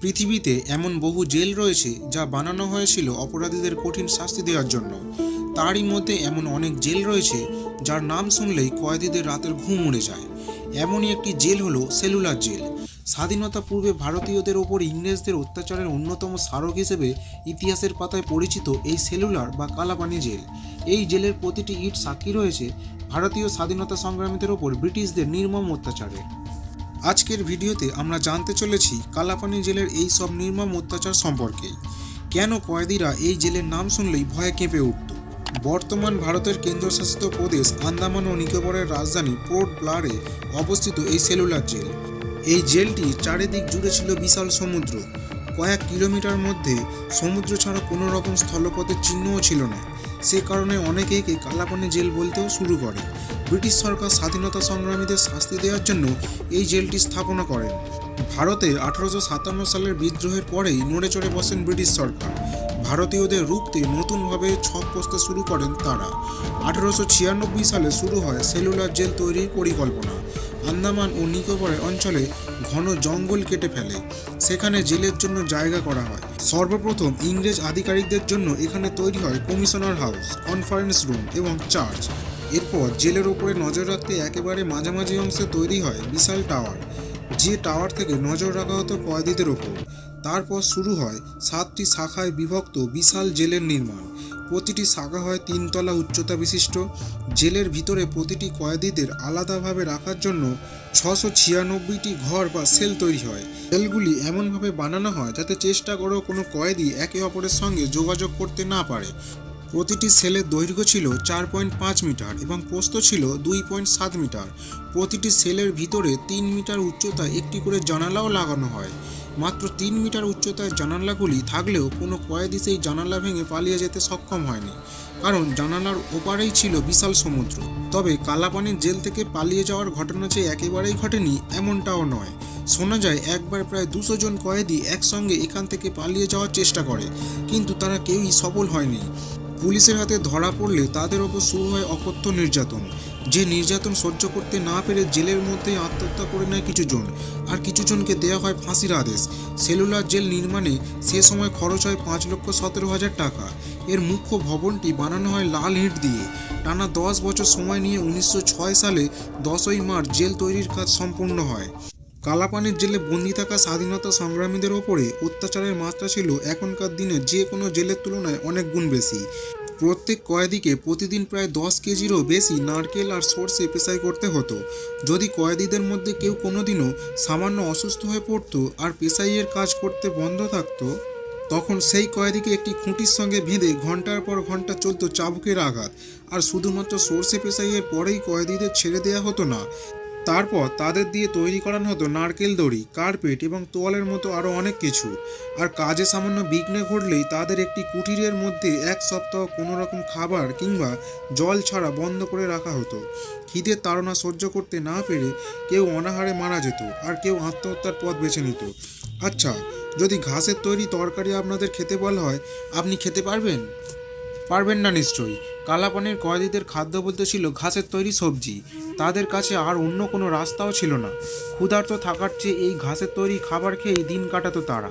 পৃথিবীতে এমন বহু জেল রয়েছে যা বানানো হয়েছিল অপরাধীদের কঠিন শাস্তি দেওয়ার জন্য। তারই মধ্যে এমন অনেক জেল রয়েছে যার নাম শুনলেই কয়েদিদের রাতের ঘুম উড়ে যায়। এমনই একটি জেল হলো সেলুলার জেল। স্বাধীনতা পূর্বে ভারতীয়দের ওপর ইংরেজদের অত্যাচারের অন্যতম স্মারক হিসেবে ইতিহাসের পাতায় পরিচিত এই সেলুলার বা কালাপানি জেল। এই জেলের প্রতিটি ইট সাক্ষী রয়েছে ভারতীয় স্বাধীনতা সংগ্রামীদের ওপর ব্রিটিশদের নির্মম অত্যাচারের আজকের ভিডিওতে আমরা জানতে চলেছি কালাপানি জেলের এই সব নির্মম অত্যাচার সম্পর্কে। কেন কয়েদিরা এই জেলের নাম শুনলেই ভয়ে কেঁপে উঠত? বর্তমান ভারতের কেন্দ্রশাসিত প্রদেশ আন্দামান ও নিকোবরের রাজধানী পোর্ট ব্লারে অবস্থিত এই সেলুলার জেল। এই জেলটি চারিদিক জুড়ে ছিল বিশাল সমুদ্র। কয়েক কিলোমিটার মধ্যে সমুদ্র ছাড়া কোনো রকম স্থলপথের চিহ্নও ছিল না। সে কারণে অনেকেই একে কালাপানি জেল বলতেও শুরু করে। ব্রিটিশ সরকার স্বাধীনতা সংগ্রামীদের শাস্তি দেওয়ার জন্য এই জেলটি স্থাপনা করেন। ভারতে আঠারোশো সাতান্ন সালের বিদ্রোহের পরেই নড়ে চড়ে বসেন ব্রিটিশ সরকার। ভারতীয়দের রুখতে নতুনভাবে ছক কষতে শুরু করেন তারা। আঠারোশো ছিয়ানব্বই সালে শুরু হয় সেলুলার জেল তৈরির পরিকল্পনা। আন্দামান ও নিকোবরের অঞ্চলে ঘন জঙ্গল কেটে ফেলে। সেখানে জেলের জন্য জায়গা করা হয়। সর্বপ্রথম ইংরেজ আধিকারিকদের জন্য এখানে তৈরি হয় কমিশনার হাউস, কনফারেন্স রুম এবং চার্চ। এরপর জেলের ওপরে নজর রাখতে একেবারে মাঝামাঝি অংশে তৈরি হয় বিশাল টাওয়ার, যে টাওয়ার থেকে নজর রাখা হতো কয়েদিদের ওপর। তারপর শুরু হয় সাতটি শাখায় বিভক্ত বিশাল জেলের নির্মাণ। প্রতিটি শাখা হয় তিনতলা উচ্চতা বিশিষ্ট। জেলের ভিতরে প্রতিটি কয়েদিদের আলাদাভাবে রাখার জন্য ছশো ছিয়ানব্বইটি ঘর বা সেল তৈরি হয়। সেলগুলি এমনভাবে বানানো হয় যাতে চেষ্টা করেও কোনো কয়েদি একে অপরের সঙ্গে যোগাযোগ করতে না পারে। প্রতিটি সেলের দৈর্ঘ্য ছিল চার পয়েন্ট পাঁচ মিটার এবং প্রস্থ ছিল দুই পয়েন্ট সাত মিটার। প্রতিটি সেলের ভিতরে তিন মিটার উচ্চতায় একটি করে জানালাও লাগানো হয়। মাত্র তিন মিটার উচ্চতার জানালাগুলি থাকলেও কোনো কয়েদি সেই জানালা ভেঙে পালিয়ে যেতে সক্ষম হয়নি। কারণ জানালার ওপারেই ছিল বিশাল সমুদ্র। তবে কালাপানির জেল থেকে পালিয়ে যাওয়ার ঘটনা যে একেবারেই ঘটেনি এমনটাও নয়। শোনা যায়, একবার প্রায় দুশো জন কয়েদি একসঙ্গে এখান থেকে পালিয়ে যাওয়ার চেষ্টা করে, কিন্তু তারা কেউই সফল হয়নি। পুলিশের হাতে ধরা পড়লে তাদের ওপর শুরু হয় অকথ্য নির্যাতন। যে নির্যাতন সহ্য করতে না পেরে জেলের মধ্যেই আত্মহত্যা করে নেয় কিছু জন আর কিছু জনকে দেওয়া হয় ফাঁসির আদেশ। সেলুলার জেল নির্মাণে সে সময় খরচ হয় পাঁচ লক্ষ সতেরো হাজার টাকা। এর মুখ্য ভবনটি বানানো হয় লাল ইট দিয়ে। টানা দশ বছর সময় নিয়ে উনিশশো ছয় সালে দশই মার্চ জেল তৈরির কাজ সম্পূর্ণ হয়। কালাপানির জেলে বন্দি থাকা স্বাধীনতা সংগ্রামীদের ওপরে অত্যাচারের মাত্রা ছিল এখনকার দিনে যে কোনো জেলের তুলনায় অনেক গুণ বেশি। প্রত্যেক কয়েদিকে প্রতিদিন প্রায় দশ কেজিরও বেশি নারকেল আর সর্ষে পেশাই করতে হতো। যদি কয়েদিদের মধ্যে কেউ কোনোদিনও সামান্য অসুস্থ হয়ে পড়তো আর পেশাইয়ের কাজ করতে বন্ধ থাকতো, তখন সেই কয়েদিকে একটি খুঁটির সঙ্গে বেঁধে ঘণ্টার পর ঘণ্টা চলতো চাবুকের আঘাত। আর শুধুমাত্র সর্ষে পেশাইয়ের পরেই কয়েদিদের ছেড়ে দেওয়া হতো না। তারপর তাদের দিয়ে তৈরি করানো হতো নারকেল দড়ি, কার্পেট এবং তোয়ালের মতো আরও অনেক কিছু। আর কাজে সামান্য বিঘ্নে ঘটলেই তাদের একটি কুটিরের মধ্যে এক সপ্তাহ কোনো রকম খাবার কিংবা জল ছাড়া বন্ধ করে রাখা হতো। খিদের তাড়না সহ্য করতে না পেরে কেউ অনাহারে মারা যেত আর কেউ আত্মহত্যার পথ বেছে নিত। আচ্ছা যদি ঘাসের তৈরি তরকারি আপনাদের খেতে বলা হয়, আপনি খেতে পারবেন? পারবেন না নিশ্চয়ই। কালাপানির কয়েদিদের খাদ্য বলতে ছিল ঘাসের তৈরি সবজি। তাদের কাছে আর অন্য কোনো রাস্তাও ছিল না। ক্ষুধার্ত থাকার চেয়ে এই ঘাসের তৈরি খাবার খেয়েই দিন কাটাতো তারা।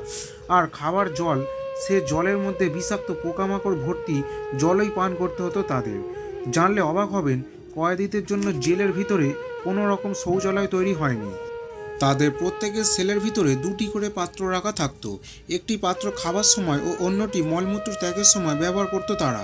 আর খাবার জল, সে জলের মধ্যে বিষাক্ত পোকামাকড় ভর্তি জলই পান করতে হতো তাদের। জানলে অবাক হবেন, কয়েদিদের জন্য জেলের ভিতরে কোনো রকম শৌচালয় তৈরি হয়নি। তাদের প্রত্যেকের সেলের ভিতরে দুটি করে পাত্র রাখা থাকতো। একটি পাত্র খাবার সময় ও অন্যটি মলমূত্র ত্যাগের সময় ব্যবহার করতো তারা।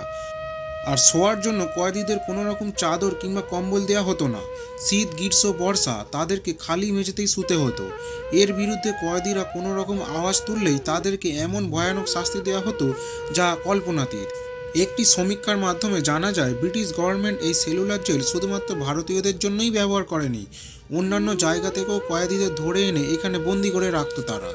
আর শোয়ার জন্য কয়েদিদের কোনো রকম চাদর কিংবা কম্বল দেওয়া হতো না। শীত, গ্রীষ্ম, বর্ষা, তাদেরকে খালি মেঝেতেই শুতে হতো। এর বিরুদ্ধে কয়েদিরা কোনো রকম আওয়াজ তুললেই তাদেরকে এমন ভয়ানক শাস্তি দেওয়া হতো যা কল্পনাতীত। একটি সমীক্ষার মাধ্যমে জানা যায়, ব্রিটিশ গভর্নমেন্ট এই সেলুলার জেল শুধুমাত্র ভারতীয়দের জন্যই ব্যবহার করেনি। অন্যান্য জায়গা থেকেও কয়েদিদের ধরে এনে এখানে বন্দি করে রাখত তারা।